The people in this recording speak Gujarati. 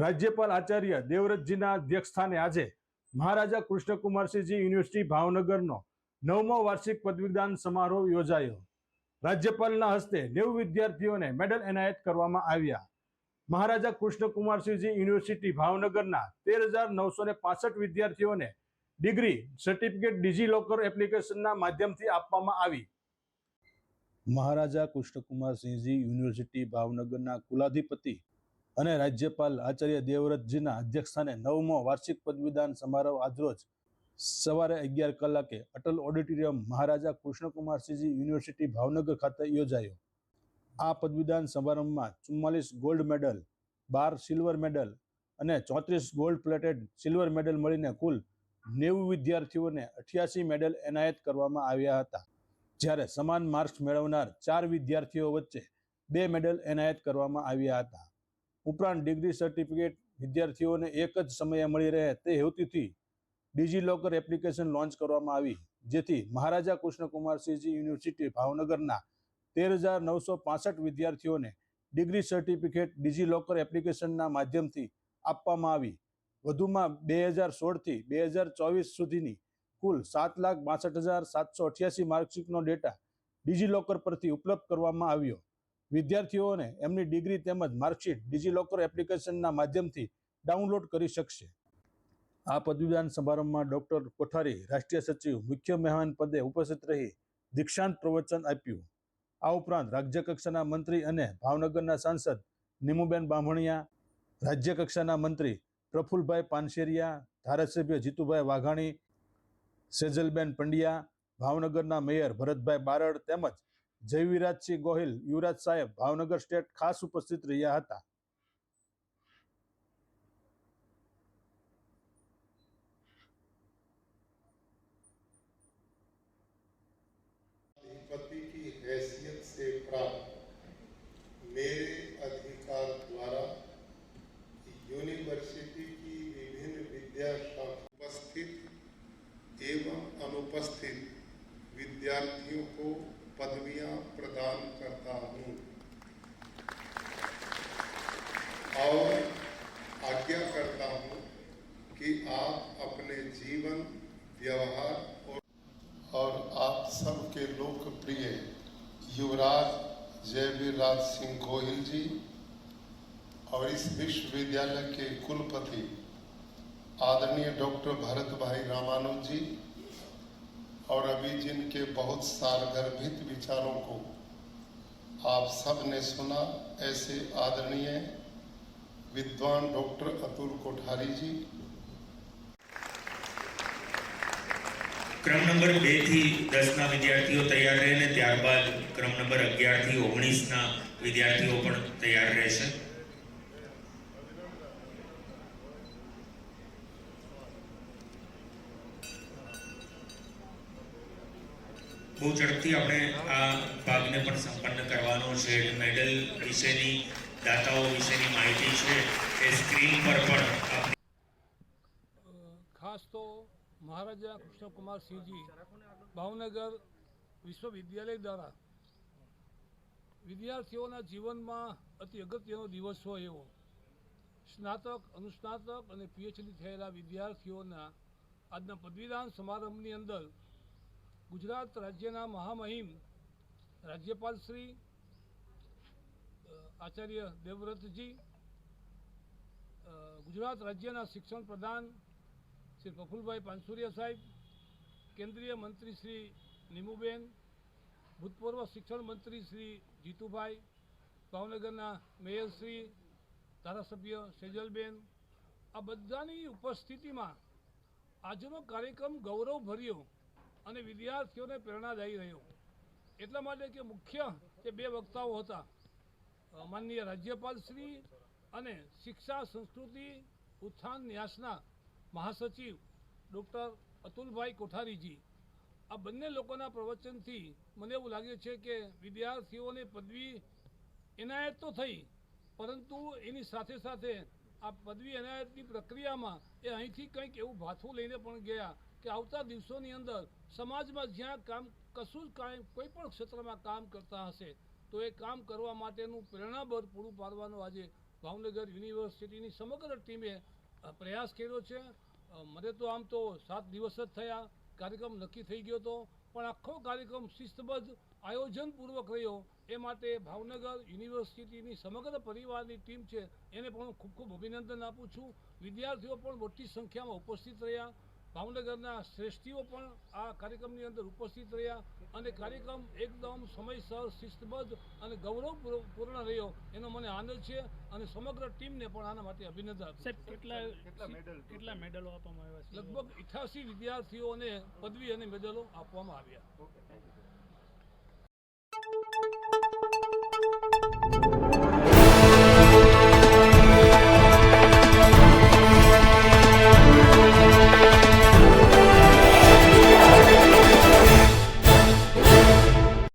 રાજ્યપાલ આચાર્ય દેવવ્રતજીના અધ્યક્ષસ્થાને આજે મહારાજા કૃષ્ણકુમારસિંહજી યુનિવર્સિટી ભાવનગરનો નવમો વાર્ષિક પદવીદાન સમારોહ યોજાયો. રાજ્યપાલના હસ્તે નેવું વિદ્યાર્થીઓને મેડલ એનાયત કરવામાં આવ્યા. મહારાજા કૃષ્ણકુમારસિંહજી યુનિવર્સિટી ભાવનગરના તેર હજાર નવસો ને પાસઠ વિદ્યાર્થીઓને ડિગ્રી સર્ટિફિકેટ ડિજીલોકર એપ્લિકેશનના માધ્યમથી આપવામાં આવી. મહારાજા કૃષ્ણકુમારસિંહજી યુનિવર્સિટી ભાવનગરના કુલાધિપતિ અને રાજ્યપાલ આચાર્ય દેવવ્રતજીના અધ્યક્ષસ્થાને નવમો વાર્ષિક પદવીદાન સમારોહ આજરોજ સવારે અગિયાર કલાકે અટલ ઓડિટોરિયમ મહારાજા કૃષ્ણકુમારસિંહજી યુનિવર્સિટી ભાવનગર ખાતે યોજાયો. આ પદવીદાન સમારંભમાં ચુમ્માલીસ ગોલ્ડ મેડલ, બાર સિલ્વર મેડલ અને ચોત્રીસ ગોલ્ડ પ્લેટેડ સિલ્વર મેડલ મળીને કુલ નેવું વિદ્યાર્થીઓને અઠ્યાસી મેડલ એનાયત કરવામાં આવ્યા હતા. જ્યારે સમાન માર્ક્સ મેળવનાર ચાર વિદ્યાર્થીઓ વચ્ચે બે મેડલ એનાયત કરવામાં આવ્યા હતા. ઉપરાંત ડિગ્રી સર્ટિફિકેટ વિદ્યાર્થીઓને એક જ સમયે મળી રહે તે હેતુથી ડિજીલોકર એપ્લિકેશન લોન્ચ કરવામાં આવી, જેથી મહારાજા કૃષ્ણકુમારસિંહજી યુનિવર્સિટી ભાવનગરના તેર હજાર નવસો પાસઠ વિદ્યાર્થીઓને ડિગ્રી સર્ટિફિકેટ ડિજીલોકર એપ્લિકેશનના માધ્યમથી આપવામાં આવી. વધુમાં બે હજાર સોળથી બે હજાર ચોવીસ સુધીની કુલ સાત લાખ બાસઠ હજાર સાતસો અઠ્યાસી માર્કશીટનો ડેટા ડિજીલોકર પરથી ઉપલબ્ધ કરવામાં આવ્યો. વિદ્યાર્થીઓને એમની ડિગ્રી તેમજ માર્કશીટ ડિજીલોકર એપ્લિકેશનના માધ્યમથી ડાઉનલોડ કરી શકશે. આ પદવીદાન સમારંભમાં ડોક્ટર કોઠારી, રાષ્ટ્રીય સચિવ, મુખ્ય મહેમાન પદે ઉપસ્થિત રહી દીક્ષાંત પ્રવચન આપ્યું. આ ઉપરાંત રાજ્યકક્ષાના મંત્રી અને ભાવનગરના સાંસદ નીમુબેન બામણિયા રાજ્ય કક્ષાના મંત્રી પ્રફુલભાઈ પાનશેરિયા, ધારાસભ્ય જીતુભાઈ વાઘાણી, સેજલબેન પંડ્યા, ભાવનગરના મેયર ભરતભાઈ બારડ તેમજ જયવિરાજસિંહ ગોહિલ યુવરાજ સાહેબ ભાવનગર સ્ટેટ ખાસ ઉપસ્થિત રહ્યા હતા अधिपति की हैसियत से प्राप्त मेरे अधिकार द्वारा यूनिवर्सिटी की विभिन्न विद्या शाखा उपस्थित एवं अनुपस्थित विद्यार्थियों को पदवियाँ प्रदान करता हूँ। और आज्ञा करता हूँ कि आप अपने जीवन, व्यवहार और और आप सबके लोकप्रिय युवराज जयवीर राज सिंह गोहिल जी और इस विश्वविद्यालय के कुलपति आदरणीय डॉक्टर भरत भाई रामानुज जी और अभी जिनके बहुत सारगर्भित विचारों को आप सब ने सुना ऐसे आदरणीय विद्वान डॉक्टर अतुल कोठारी जी ક્રમ નંબર બે થી દસના વિદ્યાર્થીઓ તૈયાર રહે ને ત્યારબાદ ક્રમ નંબર અગિયાર થી ઓગણીસના વિદ્યાર્થીઓ પણ તૈયાર રહેશે બહુ ઝડપથી આપણે આ ભાગને પણ સંપન્ન કરવાનો છે. મેડલ વિશેની, દાતાઓ વિશેની માહિતી છે એ સ્ક્રીન પર પણ ખાસ તો મહારાજા કૃષ્ણકુમાર સિંહજી ભાવનગર વિશ્વવિદ્યાલય દ્વારા વિદ્યાર્થીઓના જીવનમાં અતિ અગત્યનો દિવસ હોય એવો. સ્નાતક, અનુસ્નાતક અને પીએચડી થયેલા વિદ્યાર્થીઓના આજના પદવીદાન સમારંભની અંદર ગુજરાત રાજ્યના મહામહિમ રાજ્યપાલ શ્રી આચાર્ય દેવવ્રતજી ગુજરાત રાજ્યના શિક્ષણ પ્રધાન શ્રી પ્રફુલભાઈ પાનસુરિયા સાહેબ, કેન્દ્રીય મંત્રી શ્રી નીમુબેન, ભૂતપૂર્વ શિક્ષણ મંત્રી શ્રી જીતુભાઈ, ભાવનગરના મેયર શ્રી ધારાસભ્ય સેજલબેન, આ બધાની ઉપસ્થિતિમાં આજનો કાર્યક્રમ ગૌરવભર્યો. અને વિદ્યાર્થીઓને પ્રેરણાદાયી રહ્યો એટલા માટે કે મુખ્ય જે બે વક્તાઓ હતા માનનીય રાજ્યપાલશ્રી અને શિક્ષા સંસ્કૃતિ ઉત્થાન ન્યાસના મહાસચિવ ડૉક્ટર અતુલભાઈ કોઠારીજી. આ બંને લોકોના પ્રવચનથી મને એવું લાગે છે કે વિદ્યાર્થીઓને પદવી એનાયત તો થઈ, પરંતુ એની સાથે સાથે આ પદવી એનાયતની પ્રક્રિયામાં એ અહીંથી કંઈક એવું ભાથું લઈને પણ ગયા કે આવતા દિવસોની અંદર સમાજમાં જ્યાં કામ કશું જ કાંઈ, કોઈ પણ ક્ષેત્રમાં કામ કરતા હશે, તો એ કામ કરવા માટેનું પ્રેરણાબળ પૂરું પાડવાનો આજે ભાવનગર યુનિવર્સિટીની સમગ્ર ટીમે પ્રયાસ કર્યો છે. મને તો આમ તો સાત દિવસ જ થયા, કાર્યક્રમ નક્કી થઈ ગયો હતો પણ આખો કાર્યક્રમ શિસ્તબદ્ધ, આયોજનપૂર્વક રહ્યો. એ માટે ભાવનગર યુનિવર્સિટીની સમગ્ર પરિવારની ટીમ છે, એને પણ હું ખૂબ ખૂબ અભિનંદન આપું છું. વિદ્યાર્થીઓ પણ મોટી સંખ્યામાં ઉપસ્થિત રહ્યા. ભાવનગરના શ્રેષ્ઠીઓ પણ આ કાર્યક્રમની અંદર ઉપસ્થિત રહ્યા અને કાર્યક્રમ એકદમ સમયસર શિસ્તબદ્ધ અને ગૌરવપૂર્ણ રહ્યો એનો મને આનંદ છે અને સમગ્ર ટીમને પણ આના માટે અભિનંદન આપું સાહેબ કેટલા કેટલા મેડલો આપવામાં આવ્યા છે? લગભગ અઠ્યાસી વિદ્યાર્થીઓને પદવી અને મેડલો આપવામાં આવ્યા.